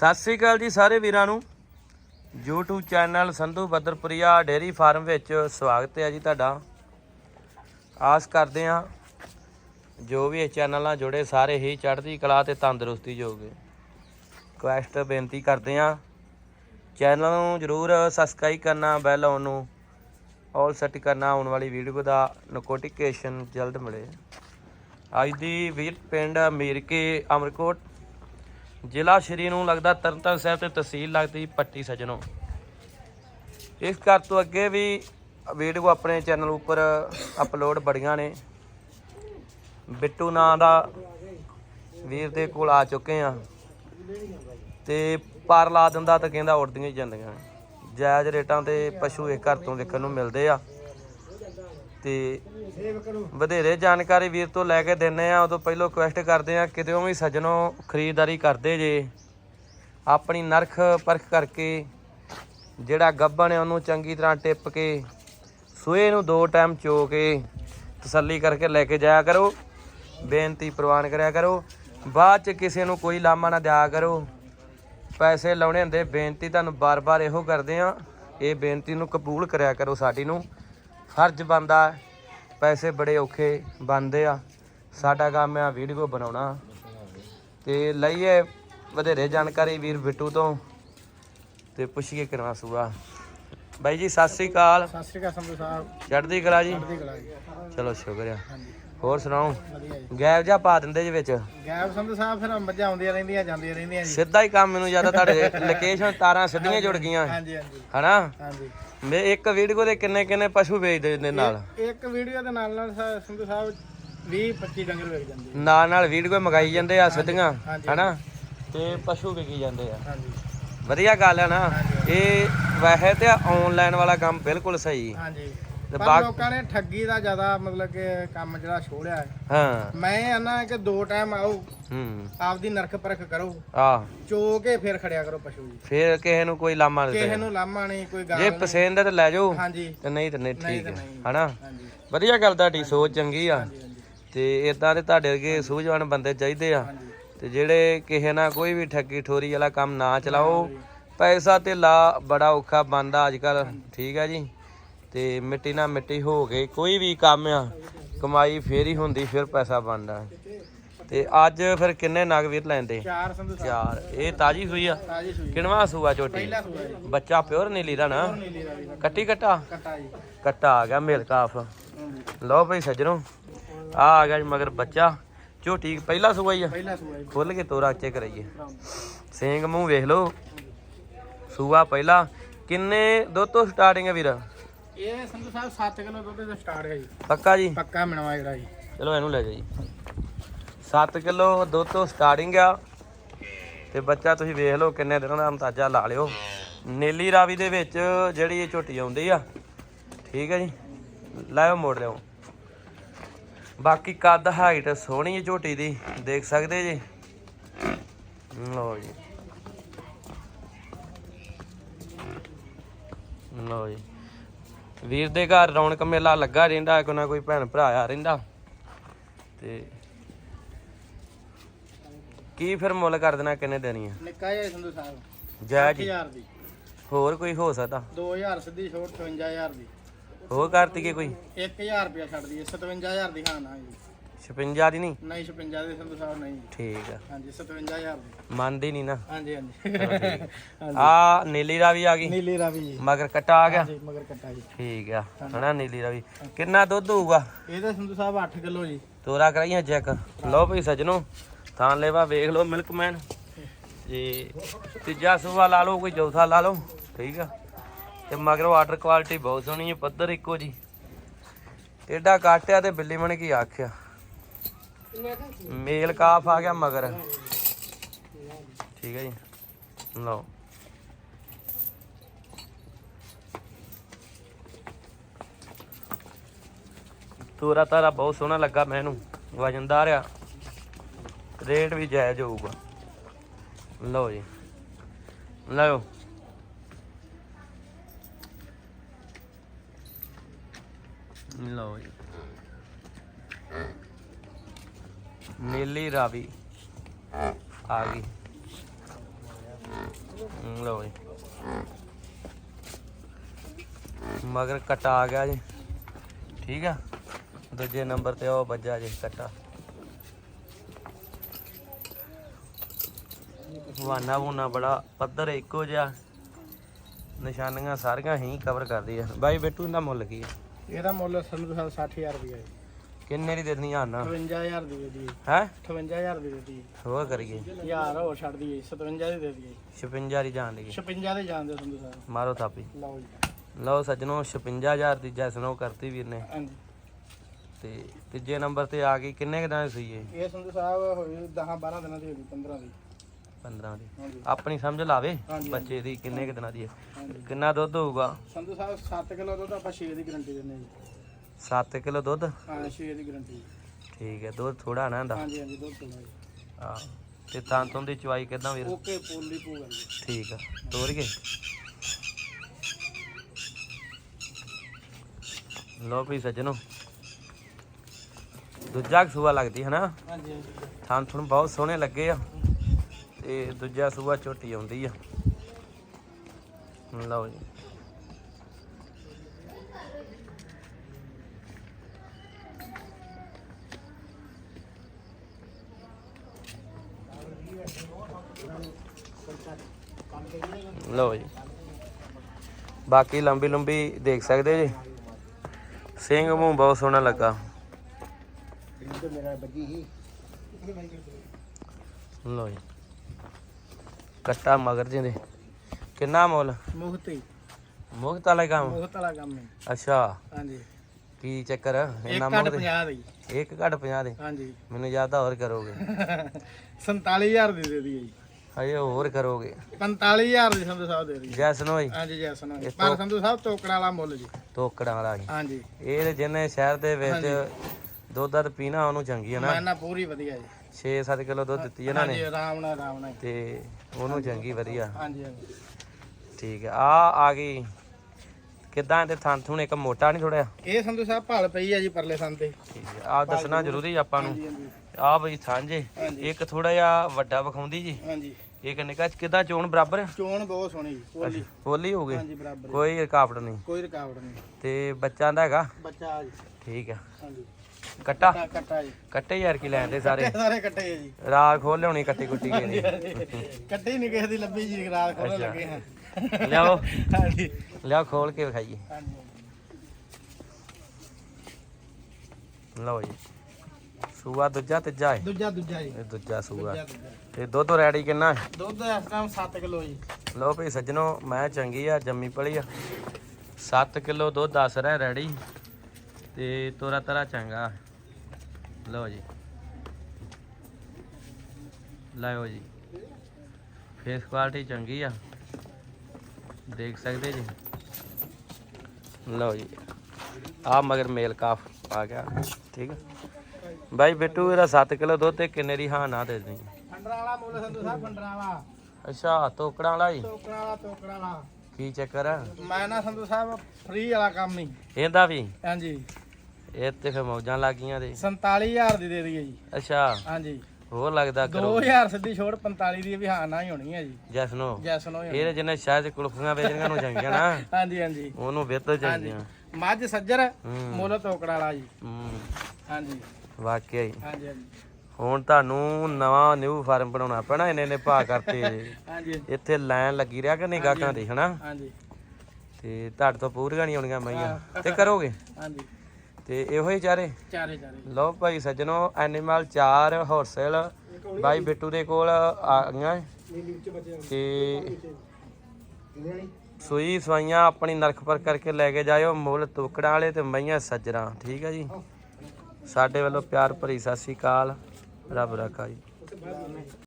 ਸਤਿ ਸ੍ਰੀ ਅਕਾਲ ਜੀ ਸਾਰੇ ਵੀਰਾਂ ਨੂੰ। YouTube channel Sandhu Badarpuria dairy farm ਵਿੱਚ ਸਵਾਗਤ ਹੈ ਜੀ ਤੁਹਾਡਾ। ਆਸ ਕਰਦੇ ਹਾਂ ਜੋ ਵੀ ਇਸ ਚੈਨਲ ਨਾਲ ਜੁੜੇ ਸਾਰੇ ਹੀ ਚੜ੍ਹਦੀ ਕਲਾ ਤੇ ਤੰਦਰੁਸਤੀ ਜੋਗੇ। ਰਿਕੁਐਸਟ ਬੇਨਤੀ ਕਰਦੇ ਹਾਂ। ਚੈਨਲ ਨੂੰ ਜਰੂਰ ਸਬਸਕ੍ਰਾਈਬ ਕਰਨਾ ਬੈਲ ਆਨ ਨੂੰ ਆਲ ਸੈੱਟ ਕਰਨਾ, ਆਉਣ ਵਾਲੀ ਵੀਡੀਓ ਦਾ ਨੋਟੀਫਿਕੇਸ਼ਨ ਜਲਦ ਮਿਲੇ। ਅੱਜ ਦੀ ਵੀਰ ਪਿੰਡ ਅਮੀਰਕੇ ਅਮਰਕੋਟ ਜ਼ਿਲ੍ਹਾ ਸ਼੍ਰੀ ਨੂੰ ਲੱਗਦਾ ਤਰਨਤਾਰਨ ਸਾਹਿਬ ਤੇ ਤਹਿਸੀਲ ਲੱਗਦੀ ਪੱਟੀ ਸਜਣੋ। ਇਸ ਘਰ ਤੋਂ ਅੱਗੇ ਵੀ ਵੀਡੀਓ ਆਪਣੇ ਚੈਨਲ ਉੱਪਰ ਅਪਲੋਡ ਬੜੀਆਂ ਨੇ। ਬਿੱਟੂ ਨਾਂ ਦਾ ਵੀਰ ਦੇ ਕੋਲ ਆ ਚੁੱਕੇ ਆ। ਤੇ ਪਰ ਲਾ ਦਿੰਦਾ ਤਾਂ ਕਹਿੰਦਾ ਉੜਦੀਆਂ ਹੀ ਜਾਂਦੀਆਂ ਨੇ। ਜਾਇਜ਼ ਰੇਟਾਂ ਤੇ ਪਸ਼ੂ ਇਹ ਘਰ ਤੋਂ ਦੇਖਣ ਨੂੰ ਮਿਲਦੇ ਆ। ਤੇ ਵਧੇਰੇ ਜਾਣਕਾਰੀ ਵੀਰ ਤੋਂ ਲੈ ਕੇ ਦਿੰਨੇ ਆ ਉਦੋਂ ਪਹਿਲਾਂ ਰਿਕੁਐਸਟ ਕਰਦੇ ਆ ਕਿਤੇ ਵੀ ਸੱਜਣੋ ਖਰੀਦਦਾਰੀ ਕਰਦੇ ਜੇ। ਆਪਣੀ ਨਰਖ ਪਰਖ ਕਰਕੇ ਜਿਹੜਾ ਗੱਬਣ ਹੈ ਉਹਨੂੰ ਚੰਗੀ ਤਰ੍ਹਾਂ ਟਿੱਪ ਕੇ, ਸੂਏ ਨੂੰ ਦੋ ਟਾਈਮ ਚੋ ਕੇ ਤਸੱਲੀ ਕਰਕੇ ਲੈ ਕੇ ਜਾਇਆ ਕਰੋ। ਬੇਨਤੀ ਪ੍ਰਵਾਨ ਕਰਿਆ ਕਰੋ। ਬਾਅਦ ਚ ਕਿਸੇ ਨੂੰ ਕੋਈ ਲਾਮਾ ਨਾ ਦਿਆ ਕਰੋ। ਪੈਸੇ ਲਾਉਣੇ ਹੁੰਦੇ, ਬੇਨਤੀ ਤੁਹਾਨੂੰ ਬਾਰ-ਬਾਰ ਇਹੋ ਕਰਦੇ ਆ ਇਹ ਬੇਨਤੀ ਨੂੰ ਕਬੂਲ ਕਰਿਆ ਕਰੋ ਸਾਡੀ ਨੂੰ। ਫਰਜ਼ ਬੰਦਾ ਪੈਸੇ ਬੜੇ ਔਖੇ ਬੰਦੇ ਆ। ਸਾਡਾ ਕੰਮ ਆ ਵੀਡੀਓ ਬਣਾਉਣਾ। ਤੇ ਲਈਏ ਵਧੇਰੇ ਜਾਣਕਾਰੀ ਵੀਰ ਬਿੱਟੂ ਤੋਂ ਤੇ ਪੁੱਛੀਏ ਕਿਰਨਾ ਸੂਆ। ਬਾਈ ਜੀ ਸਤਿ ਸ੍ਰੀ ਅਕਾਲ। ਸਤਿ ਸ਼੍ਰੀ ਅਕਾਲ ਸੰਧੂ ਸਾਹਿਬ। ਚੜ੍ਹਦੀ ਕਲਾ ਜੀ? ਚੜ੍ਹਦੀ ਕਲਾ ਜੀ। ਚਲੋ ਸ਼ੁਕਰ ਆ ਹਾਂਜੀ। ਹੋਰ ਸੁਣਾਓ? ਵਧੀਆ ਜੀ ਪਾ ਦਿੰਦੇ ਜੀ ਵਿੱਚ। ਗੈਬ ਸੰਧੂ ਸਾਹਿਬ ਫਿਰ ਮੱਝਾਂ ਆਉਂਦੀਆਂ ਰਹਿੰਦੀਆਂ ਜਾਂਦੀਆਂ ਰਹਿੰਦੀਆਂ ਜੀ। ਸਿੱਧਾ ਹੀ ਕੰਮ ਮੈਨੂੰ ਜ਼ਿਆਦਾ ਤੁਹਾਡੇ ਲੋਕੇਸ਼ਨ ਤਾਰਾਂ ਸਿੱਧੀਆਂ ਜੁੜ ਗਈਆਂ। ਹਾਂਜੀ ਹਾਂਜੀ। ਹਨਾ? ਹਾਂਜੀ। ਮੈਂ ਇੱਕ ਵੀਡੀਓ ਦੇ ਕਿੰਨੇ ਕਿੰਨੇ ਪਸ਼ੂ ਵੇਚਦੇ ਨੇ ਨਾਲ? ਇੱਕ ਵੀਡੀਓ ਦੇ ਨਾਲ ਨਾਲ ਸਾ- ਸੰਧੂ ਸਾਹਿਬ 20 25 ਡੰਗਰ ਵੇਚ ਜਾਂਦੇ ਨਾਲ ਨਾਲ ਵੀਡੀਓ ਮੰਗਾਈ ਜਾਂਦੇ ਆ ਸਿੱਧੀਆਂ ਹਾਂਜੀ। ਹਨਾ? ਤੇ ਪਸ਼ੂ ਵਿਕੀ ਜਾਂਦੇ ਆ। ਹਾਂਜੀ। ਵਧੀਆ ਗੱਲ ਹੈ ਨਾ। ਇਹ ਵੈਸੇ ਤੇ ਆਨਲਾਈਨ ਵਾਲਾ ਕੰਮ ਬਿਲਕੁਲ ਸਹੀ। ਹਾਂਜੀ। ਤੇ ਪਰ ਬਾਕ- ਲੋਕਾਂ ਨੇ ਠੱਗੀ ਦਾ ਜ਼ਿਆਦਾ ਮਤਲਬ ਕਿ ਕੰਮ ਜਿਹੜਾ ਛੋੜਿਆ ਹੈ। ਹਾਂ। ਮੈਂ ਆਨਾ ਕਿ ਦੋ ਟਾਈਮ ਆਓ ਹੂੰ। ਆਪਦੀ ਨਰਖ ਪਰਖ ਕਰੋ। ਆ ਚੋ ਕੇ ਫਿਰ ਖੜਿਆ ਕਰੋ ਪਸ਼ੂ ਜੀ। ਫੇਰ ਕਿਸੇ ਨੂੰ ਕੋਈ ਲਾਮਾ ਨਹੀਂ ਕਿਸੇ ਦਿੱਤਾ ਨੂੰ ਲਾਮਾ ਨਹੀਂ ਕੋਈ ਗਾਲ ਜੇ ਨਹੀਂ। ਪਸੰਦ ਹੈ ਤੇ ਲੈ ਜਾਓ। ਹਾਂਜੀ। ਤੇ ਨਹੀਂ ਤੇ ਨਹੀਂ ਠੀਕ ਤੇ ਹੈ। ਨਹੀਂ। ਹਨਾ? ਹਾਂਜੀ। ਵਧੀਆ ਗੱਲ ਤੁਹਾਡੀ ਸੋਚ ਚੰਗੀ ਆ। ਹਾਂਜੀ ਤੇ ਇਦਾਂ ਦੇ ਤੁਹਾਡੇ ਵਰਗੇ ਸੂਝਵਾਨ ਬੰਦੇ ਚਾਹੀਦੇ ਆ। ਹਾਂਜੀ। ਤੇ ਜਿਹੜੇ ਕਿਸੇ ਨਾਲ ਕੋਈ ਵੀ ਠੱਗੀ ਠੋਰੀ ਵਾਲਾ ਕੰਮ ਨਾ ਚਲਾਓ। ਪੈਸਾ ਤੇ ਲਾ ਬੜਾ ਔਖਾ ਬੰਦਾ ਅੱਜ ਕੱਲ ਠੀਕ ਆ ਜੀ। ਤੇ ਮਿੱਟੀ ਨਾਲ ਮਿੱਟੀ ਹੋ ਕੇ ਕੋਈ ਵੀ ਕੰਮ ਆ ਕਮਾਈ ਫੇਰ ਹੀ ਹੁੰਦੀ ਫਿਰ ਪੈਸਾ ਬਣਦਾ। ਤੇ ਅੱਜ ਫਿਰ ਕਿੰਨੇ ਨਗ ਵੀਰ ਲੈਂਦੇ? ਚਾਰ ਸੰਧੂ ਸਾਹਿਬ। ਚਾਰ। ਇਹ ਤਾਜੀ ਹੋਈ ਆ? ਤਾਜੀ ਸੂਈ। ਕਿਣਵਾ ਸੂਆ ਜੀ। ਬੱਚਾ ਪਿਓਰ ਨੀਲੀ ਦਾ ਨਾ? ਦਾ ਕੱਟੀ ਕੱਟਾ? ਕੱਟਾ ਜੀ। ਕੱਟਾ ਆ ਗਿਆ ਮੇਲ ਕਾਫ ਲਓ ਭਾਈ ਸੱਜਣੋ ਆ ਆ ਗਿਆ ਮਗਰ ਬੱਚਾ। ਝੋਟੀ ਪਹਿਲਾ ਸੂਆ ਹੀ ਆ? ਪਹਿਲਾ ਸੂਆ ਜੀ। ਖੁੱਲ ਕੇ ਤੋਰਾ ਚੈੱਕ ਕਰਾਈਏ। ਸਿੰਘ ਮੂੰਹ ਵੇਖ ਲਓ। ਸੂਆ ਪਹਿਲਾ। ਕਿੰਨੇ ਦੁੱਧ ਤੋਂ ਸਟਾਰਟਿੰਗ ਹੈ ਵੀਰ? ਇਹ ਸੰਧੂ ਸਾਹਿਬ 7 ਕਿਲੋ ਦੁੱਧ ਤੋਂ ਸਟਾਰਟ ਹੈ ਜੀ। ਪੱਕਾ ਜੀ? ਪੱਕਾ ਮਿਣਵਾ ਜਿਹੜਾ ਜੀ। ਚਲੋ ਇਹਨੂੰ ਲੈ ਜੀ। 7 ਕਿਲੋ ਦੁੱਧ ਤੋਂ ਸਟਾਰਟਿੰਗ ਆ। ਤੇ ਬੱਚਾ ਤੁਸੀਂ ਵੇਖ ਲਓ ਕਿੰਨੇ ਦਿਨਾਂ ਦਾ ਅੰਦਾਜ਼ਾ ਲਾ ਲਿਓ। ਨੀਲੀ ਰਾਵੀ ਦੇ ਵਿੱਚ ਜਿਹੜੀ ਇਹ ਝੋਟੀ ਆਉਂਦੀ ਆ ਠੀਕ ਹੈ ਜੀ? ਲਾਇਓ ਮੋੜ ਲਿਓ। ਬਾਕੀ ਕੱਦ ਹਾਈਟ ਸੋਹਣੀ ਹੈ ਝੋਟੀ ਦੀ ਦੇਖ ਸਕਦੇ ਜੀ? ਲਓ ਜੀ। ਲਓ ਜੀ। ਵੀਰ ਦੇ ਘਰ ਰੌਣਕ ਮੇਲਾ ਲੱਗਾ ਰਹਿੰਦਾ ਕੋਈ ਨਾ ਕੋਈ ਭੈਣ ਭਰਾ ਆ ਰਹਿੰਦਾ। ਤੇ ਕੀ ਫਿਰ ਮੁੱਲ ਕਰ ਦੇਣਾ ਕਿੰਨੇ ਦੇਣੀ ਆ? ਨਿੱਕਾ ਜਿਹਾ ਸੰਧੂ ਸਾਹਿਬ। ਜੈ ਜੀ। 1000 ਦੀ। ਹੋਰ ਕੋਈ ਹੋ ਸਕਦਾ? 2000 ਸਿੱਧੀ ਛੋਟ 55000 ਦੀ। ਹੋਰ ਕਰਤੀ ਕਿ ਕੋਈ? 1000 ਰੁਪਿਆ ਛੱਡ ਦਈਏ 57000 ਦੀ ਹਾਂ ਨਾ ਜੀ। 56 ਦੀ ਨਹੀਂ? ਨਹੀਂ 56 ਦੇ ਸੰਧੂ ਸਾਹਿਬ ਨਹੀਂ। ਠੀਕ ਆ। ਹਾਂਜੀ 57000 ਦੀ। ਮੰਨਦੀ ਨਹੀਂ ਨਾ। ਹਾਂਜੀ ਹਾਂਜੀ। ਆ। ਨੀਲੀ ਰਾਵੀ ਆ ਗਈ। ਨੀਲੀ ਰਾਵੀ ਜੀ। ਮਗਰ ਕਟਾ ਆ ਗਿਆ। ਹਾਂਜੀ ਮਗਰ ਕੱਟਾ ਜੀ। ਠੀਕ ਆ। ਹਨਾ ਨੀਲੀ ਰਾਵੀ। ਕਿੰਨਾ ਦੁੱਧ ਹੋਊਗਾ? ਇਹਦਾ ਸੰਧੂ ਸਾਹਿਬ 8 ਕਿਲੋ ਜੀ। ਤੋਰਾ ਕਰਾਈਆਂ ਚੈੱਕ। ਲਓ ਭਈ ਸਜਣੋ। ਥਾਂ ਲੈਵਾ ਵੇਖ ਲਓ ਮਿਲਕਮੈਨ। ਤੇ ਤੀਜਾ ਸੂਆ ਲਾ ਲਓ ਕੋਈ ਚੌਥਾ ਲਾ ਲਓ। ਠੀਕ ਆ। ਤੇ ਮਗਰੋਂ ਆਰਡਰ ਕੁਆਲਿਟੀ ਬਹੁਤ ਸੋਹਣੀ ਹੈ ਪੱਧਰ ਇੱਕੋ ਜੀ। ਟੇਡਾ ਕਾਟਿਆ ਤੇ ਬਿੱਲੀ ਬਣ ਕੇ ਆਖਿਆ। ਮੇਲ ਕਾਫ ਆ ਗਿਆ ਮਗਰ। ਠੀਕ ਹੈ ਜੀ। ਲਓ। ਤੋਰਾ ਤਾਰਾ ਬਹੁਤ ਸੋਹਣਾ ਲੱਗਾ ਮੈਨੂੰ। ਵਜਨਦਾਰ ਆ। ਰੇਟ ਵੀ ਜਾਇਜ਼ ਹੋਊਗਾ। ਲਓ ਜੀ। ਲਓ। ਲਓ ਜੀ। ਨੀਲੀ ਰਾਵੀ। ਆ ਗਈ। ਹਮ, ਜੀ। ਮਗਰ ਕਟਾ ਆ ਗਿਆ ਜੀ। ਠੀਕ ਆ? ਦੂਜੇ ਨੰਬਰ ਤੇ ਉਹ ਵੱਜਾ ਜੀ ਕਟਾ। ਵਾਨਾ ਵੂਨਾ ਬੜਾ ਪੱਧਰ ਇੱਕੋ ਜਿਹਾ। ਨਿਸ਼ਾਨੀਆਂ ਸਾਰੀਆਂ ਹੀ ਕਵਰ ਕਰਦੀ ਆ। ਬਾਈ ਬੇਟੂ ਇਹਦਾ ਮੁੱਲ ਕੀ ਹੈ ਇਹਦਾ ਮੁੱਲ ਸਾਨੂੰ ਸਾਹਿਬ 60000 ਰੁਪਏ ਹੈ ਕਿੰਨੇ ਦੀ ਦੇਣੀ ਆ ਨਾ? 58000 ਦੀ ਦੇ ਦਈਏ। ਹੈ? 58000 ਦੀ ਦੇ ਹੋਰ ਕਰੀਏ। ਯਾਰ ਹੋਰ ਛੱਡ ਦਈਏ 57 ਦੀ ਦੇ ਦਈਏ। 56 ਦੀ ਜਾਣ ਦੀ 56 ਦੇ ਜਾਂਦੇ ਸੰਧੂ ਸਾਹਿਬ। ਮਾਰੋ ਥਾਪੀ। ਲਓ ਜੀ। ਲਓ ਸੱਜਣੋ 56000 ਦੀ ਜੈਸਨੋ ਕਰਤੀ ਵੀਰ ਨੇ। ਹਾਂਜੀ। ਤੇ ਤੀਜੇ ਨੰਬਰ ਤੇ ਆ ਗਈ ਕਿੰਨੇ ਕੁ ਦਿਨ ਸੂਈ ਇਹ ਇਹ ਸੰਧੂ ਸਾਹਿਬ ਹੋਈ 10 12 ਦਿਨਾਂ ਦੀ ਹੋਈ 15 ਦੀ। 15 ਦੀ। ਆਪਣੀ ਸਮਝ ਲਾਵੇ। ਬੱਚੇ ਦੀ ਕਿੰਨੇ ਕੁ ਦਿਨਾਂ ਦੀ ਹੈ? ਕਿੰਨਾ ਦੁੱਧ ਹੋਊਗਾ? ਸੰਧੂ ਸਾਹਿਬ 7 ਕਿਲੋ ਦੁੱਧ ਆਪਾਂ 6 ਦੀ ਗਾਰੰਟੀ ਦਿੰਦੇ ਜੀ। 7 ਕਿਲੋ ਦੁੱਧ? ਹਾਂ 6 ਦੀ ਗਾਰੰਟੀ ਠੀਕ ਹੈ ਦੁੱਧ ਥੋੜਾ ਨਾ ਹੁੰਦਾ। ਹਾਂਜੀ ਹਾਂਜੀ ਦੁੱਧ ਥੋੜਾ ਆ ਤੇ ਤਾਂ ਤੋਂ ਦੀ ਚਵਾਈ ਕਿਦਾਂ ਵੀਰ ਓਕੇ ਪੋਲੀ ਪੂਗਾ ਠੀਕ ਆ ਤੋਰ ਕੇ ਲੋ ਵੀ ਸੱਜਣੋ ਦੂਜਾ ਸੂਆ ਲੱਗਦੀ ਹੈ ਨਾ ਹਾਂਜੀ। ਥਾਂ ਥੁਣ ਬਹੁਤ ਸੋਹਣੇ ਲੱਗੇ ਆ ਤੇ ਦੂਜਾ ਸੂਆ ਝੋਟੀ ਆਉਂਦੀ ਆ। ਲਓ ਜੀ। ਲਓ ਜੀ। ਬਾਕੀ ਲੰਬੀ ਲੰਬੀ ਦੇਖ ਸਕਦੇ ਜੀ। ਸਿੰਘ ਮੂੰਹ ਬਹੁਤ ਸੋਹਣਾ ਲੱਗਾ। ਹੀ ਲਓ ਜੀ। ਕੱਟਾ ਮਗਰ ਜਿੰਦੇ ਕਿੰਨਾ ਮੁੱਲ? ਮੁਖਤੀ। ਮੁਕਤ ਵਾਲਾ ਕੰਮ? ਮੁਖਤ ਵਾਲਾ ਕੰਮ ਹੈ। ਅੱਛਾ। ਹਾਂਜੀ। ਕੀ ਚੱਕਰ? ਇੱਕ ਇੰਨਾ ਮੁਕਤ 50 ਦੀ ਇੱਕ ਘੱਟ 50 ਦੇ? ਹਾਂਜੀ। ਮੈਨੂੰ ਜ਼ਿਆਦਾ ਹੋਰ ਕਰੋਗੇ। 47000 ਦੀ ਦੇ ਦਈਏ ਜੀ। ਹਜੇ ਹੋਰ ਕਰੋਗੇ। 45000 ਦੀ ਸੰਧੂ ਸਾਹਿਬ ਦੇ ਦਈਏ ਜੈਸਨ ਹੋਈ ਹਾਂਜੀ ਜੈਸਨ ਇਹ ਪਰ ਤੋਂ- ਸੰਧੂ ਸਾਹਿਬ ਤੋਕੜਾ ਵਾਲਾ ਮੁੱਲ ਜੀ। ਤੋਕੜਾਂ ਵਾਲਾ ਹੀ ਹਾਂਜੀ। ਇਹ ਤੇ ਜਿਹਨੇ ਸ਼ਹਿਰ ਦੇ ਵਿੱਚ ਦੁੱਧ ਦੱਧ ਪੀਣਾ ਉਹਨੂੰ ਚੰਗੀ ਹੈ ਨਾ। ਮੈਂ ਨਾ ਪੂਰੀ ਵਧੀਆ ਜੀ। 6-7 ਕਿਲੋ ਦੁੱਧ ਦਿੱਤੀ ਇਹਨਾਂ ਹਾਂਜੀ ਨੇ ਆਰਾਮ ਨਾਲ ਆਰਾਮ ਨਾਲ। ਤੇ ਉਹਨੂੰ ਚੰਗੀ ਵਧੀਆ। ਹਾਂਜੀ ਹਾਂਜੀ। ਠੀਕ ਹੈ ਆ ਆ ਗਈ ਕਿਦਾਂ ਇਹਦੇ ਥਾਂ ਥੁਣ ਇੱਕ ਮੋਟਾ ਨਹੀਂ ਥੋੜਿਆ ਇਹ ਸੰਧੂ ਸਾਹਿਬ ਭਾਲ ਪਈ ਆ ਜੀ ਪਰਲੇ ਸੰਨ ਤੇ। ਠੀਕ ਹੈ ਆ ਦੱਸਣਾ ਜ਼ਰੂਰੀ ਆਪਾਂ ਨੂੰ। ਹਾਂਜੀ ਬਈ ਸਾਂਝੇ ਹਾਂਜੀ। ਇੱਕ ਥੋੜਾ ਜਿਹਾ ਵੱਡਾ ਵਿਖਾਉਂਦੀ ਜੀ। ਹਾਂਜੀ। ਇੱਕ ਨਿੱਕਾ ਕਿਦਾਂ ਚੋਣ ਬਰਾਬਰ? ਆ? ਚੋਣ ਬਹੁਤ ਸੋਹਣੀ ਜੀ ਬੋਲੀ ਹੋ ਗਈ? ਹਾਂਜੀ ਬਰਾਬਰ ਹੈ। ਕੋਈ ਰੁਕਾਵਟ ਨਹੀਂ। ਕੋਈ ਰੁਕਾਵਟ ਨਹੀਂ। ਤੇ ਬੱਚਾ ਦਾ ਹੈਗਾ? ਬੱਚਾ ਆ ਜੀ। ਠੀਕ ਆ। ਹਾਂਜੀ। ਕੱਟਾ? ਕੱਟਾ ਕੱਟਾ ਜੀ। ਕੱਟੇ ਯਾਰ ਕੀ ਲੈਂਦੇ ਸਾਰੇ? ਸਾਰੇ ਕੱਟੇ ਆ ਜੀ। ਰਾਗ ਖੋਲ ਲਿਆਉਣੀ ਕੱਟੀ ਕੁੱਟੀ ਕੇ ਦੀ ਕੱਟੇ ਨਹੀਂ ਕਿਸੇ ਦੀ ਲੱਭੀ ਜੀ ਰਾਤ ਖੋਲ੍ਹਣ ਅੱਛਾ। ਲੱਗੇ ਹਾਂ ਲਿਆਓ। ਹਾਂਜੀ। ਲਿਆਓ ਖੋਲ ਕੇ ਵਿਖਾਈਏ। ਲਓ ਜੀ। ਸੂਆ ਦੂਜਾ ਤੀਜਾ ਹੈ। ਦੂਜਾ ਦੂਜਾ ਜੀ। ਇਹ ਦੂਜਾ ਸੂਆ ਦੂਜਾ ਦੂਜਾ। ਤੇ ਦੁੱਧ ਰੈਡੀ ਕਿੰਨਾ ਹੈ? ਦੁੱਧ ਇਸ ਟਾਈਮ 7 ਕਿਲੋ ਜੀ। ਲਓ ਭਈ ਸੱਜਣੋ ਮੈਂ ਚੰਗੀ ਆ ਜੰਮੀ ਪਲੀ ਆ। 7 ਕਿਲੋ ਦੁੱਧ ਦੱਸ ਰਿਹਾ ਰੈਡੀ। ਤੇ ਤੋਰਾ ਤਰਾ ਚੰਗਾ ਲਓ ਜੀ। ਲਾਓ ਜੀ। ਫੇਸ ਕੁਆਲਿਟੀ ਚੰਗੀ ਆ। ਦੇਖ ਸਕਦੇ ਜੀ। ਲਓ ਜੀ। ਆ ਮਗਰ ਮੇਲ ਕਾਫ ਆ ਗਿਆ। ਠੀਕ ਬਾਈ ਬਿੱਟੂ ਇਹਦਾ 7 ਕਿਲੋ ਦੁੱਧ ਤੇ ਕਿੰਨੇ ਦੀ ਹਾਂ ਨਾ ਦੇ ਦੇਣੀ? ਫੰਡਰਾ ਵਾਲਾ ਮੁੱਲ ਸੰਧੂ ਸਾਹਿਬ ਫੰਡਰਾ ਵਾਲਾ। ਅੱਛਾ ਤੋਕੜਾਂ ਵਾਲਾ ਜੀ। ਟੋਕਰਾ ਵਾਲਾ ਟੋਕਰਾ ਵਾਲਾ। ਕੀ ਚੱਕਰ ਆ? ਮੈਂ ਨਾ ਸੰਧੂ ਸਾਹਿਬ ਫ੍ਰੀ ਵਾਲਾ ਕੰਮ ਹੀ। ਇਹਦਾ ਵੀ? ਹਾਂਜੀ। ਇਹ ਤੇ ਫੇ ਮੌਜਾਂ ਲੱਗੀਆਂ ਦੇ। 47000 ਦੀ ਦੇ ਦਈਏ ਜੀ। ਅੱਛਾ। ਹਾਂਜੀ। ਹੋਰ ਲੱਗਦਾ ਕਰੋ। 2000 ਸਿੱਧੀ ਛੋੜ 45 ਦੀ ਵੀ ਹਾਂ ਨਾ ਹੀ ਹੋਣੀ ਹੈ ਜੀ। ਜੈਸਨੋ ਜੈਸਨ ਹੋ ਇਹਦੇ ਜਿੰਨੇ ਸ਼ਾਇਦ ਕੁਲਫੀਆਂ ਵੇਚਣੀਆਂ ਨੂੰ ਚੰਗੀਆਂ ਨਾ। ਹਾਂਜੀ ਹਾਂਜੀ। ਉਹਨੂੰ ਬਿਹਤਰ ਚੰਗੀਆਂ। ਮੱਝ ਸੱਜਰ ਮੁੱਲ ਤੋਕੜਾ ਵਾਲਾ ਜੀ। ਹਾਂਜੀ। ਵਾਕਿਆ ਹੀ। ਹਾਂਜੀ ਹਾਂਜੀ। ਹੁਣ ਤੁਹਾਨੂੰ ਨਵਾਂ ਨਿਊ ਫਾਰਮ ਬਣਾਉਣਾ ਪੈਣਾ ਇੰਨੇ ਨੇ ਭਾਅ ਕਰਤੇ। ਹਾਂਜੀ ਇੱਥੇ ਲਾਈਨ ਲੱਗੀ ਰਿਹਾ ਕਿ ਨਹੀਂ ਗਾਹਕਾਂ ਦੀ ਹਨਾ? ਹਾਂਜੀ। ਤੇ ਤੁਹਾਡੇ ਤੋਂ ਪੂਰੀਆਂ ਨਹੀਂ ਆਉਣੀਆਂ ਮਈਆਂ। ਤੇ ਕਰੋਗੇ? ਹਾਂਜੀ। ਤੇ ਇਹੋ ਹੀ ਚਾਰੇ? ਚਾਰੇ ਚਾਰੇ। ਲਓ ਭਾਈ ਸੱਜਣੋ ਐਨੀਮਲ ਚਾਰ ਹੋਰਸੇਲ ਬਾਈ ਬਿੱਟੂ ਦੇ ਕੋਲ ਆ ਗਈਆਂ। ਤੇ ਸੂਈ ਸਵਾਈਆਂ ਆਪਣੀ ਨਰਖ ਪਰ ਕਰਕੇ ਲੈ ਕੇ ਜਾਇਓ ਮੁੱਲ ਤੋਕੜਾਂ ਵਾਲੇ ਤੇ ਮਈਆਂ ਸੱਜਰਾਂ ਠੀਕ ਹੈ ਜੀ? ਸਾਡੇ ਵੱਲੋਂ ਪਿਆਰ ਭਰੀ ਸਤਿ ਸ੍ਰੀ ਅਕਾਲ ਰੱਬ ਰਾਖਾ ਜੀ।